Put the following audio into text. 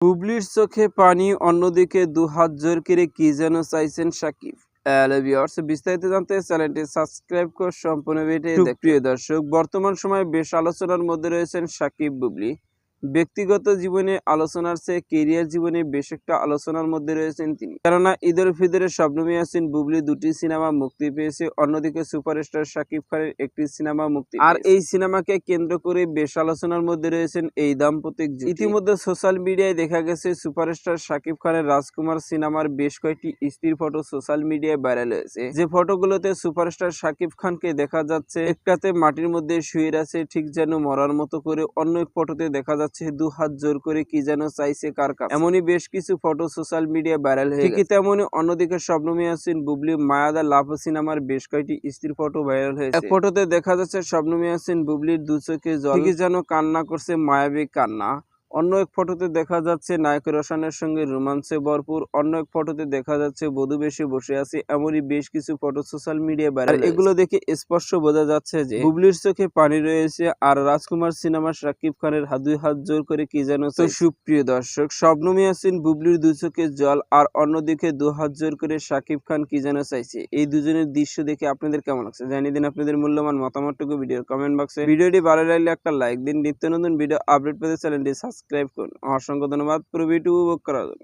বুবলির চোখে পানি অন্যদিকে দুহাত জোর করে কি যেন চাইছেন সাকিব? বিস্তারিত জানতে চ্যানেলটি সাবস্ক্রাইব করে সম্পূর্ণ ভিডিও প্রিয় দর্শক বর্তমান সময়ে বেশ আলোচনার মধ্যে রয়েছেন সাকিব বুবলি ব্যক্তিগত জীবনে আলোচনার চেয়ে কেরিয়ার জীবনে বেশ একটা আলোচনার মধ্যে রয়েছেন তিনি। কেননা ঈদের ফিদরে স্বপ্নমী আসিন বুবলি দুটি সিনেমা মুক্তি পেয়েছে অন্যদিকে সুপারস্টার শাকিব খানের একটি সিনেমা মুক্তি আর এই সিনেমাকে কেন্দ্র করে বেশ আলোচনার মধ্যে রয়েছেন এই দাম্পতিক। ইতিমধ্যে সোশ্যাল মিডিয়ায় দেখা গেছে সুপারস্টার শাকিব খানের রাজকুমার সিনেমার বেশ কয়েকটি স্থির ফটো সোশ্যাল মিডিয়ায় ভাইরাল হয়েছে। যে ফটোগুলোতে সুপারস্টার শাকিব খানকে দেখা যাচ্ছে একটাতে মাটির মধ্যে শুয়ে আছে ঠিক যেন মরার মতো করে অন্য এক ফটোতে দেখা যাচ্ছে। দু হাত জোর করে কি যেন চাইছে কার কাছে। এমনই বেশ কিছু ফটো সোশ্যাল মিডিয়া ভাইরাল হয়ে ঠিকই তেমনই অন্যদিকে স্বপ্নমী আছেন বুবলি মায়াদা লাভ সিনেমার বেশ কয়েকটি স্ত্রীর ফটো ভাইরাল হয়েছে। এক ফটোতে দেখা যাচ্ছে স্বপ্নমী আছেন বুবলির দু চোখে জল। কি যেন কান্না করছে মায়াবী কান্না। অন্য এক ফটোতে দেখা যাচ্ছে নায়ক রোশনের সঙ্গে রোমান্সে ভরপুর। অন্য এক ফটোতে দেখা যাচ্ছে বধূ বেশে বসে আছে এমনই বেশ কিছু ফটো সোশ্যাল মিডিয়ায় ভাইরাল এগুলো দেখে স্পষ্ট বোঝা যাচ্ছে যে বুবলির চোখে পানি রয়েছে আর রাজকুমার সিনেমার শাকিব খানের হাত দুই হাত জোর করে কি যেন তো সুপ্রিয় দর্শক স্বপ্নমী আছেন বুবলির দুই চোখে জল আর অন্যদিকে দু হাত জোর করে শাকিব খান কি যেন চাইছে। এই দুজনের দৃশ্য দেখে আপনাদের কেমন লাগছে? জানিয়ে দিন আপনাদের মূল্যবান মতামতটুকু ভিডিওর কমেন্ট বক্সে ভিডিওটি ভালো লাগলে একটা লাইক দিন। নিত্য নতুন ভিডিও আপডেট পেতে চ্যানেলটি সাবস্ক্রাইব করুন। অসংখ্য ধন্যবাদ। পুরো ভিডিও উপভোগ করার জন্য।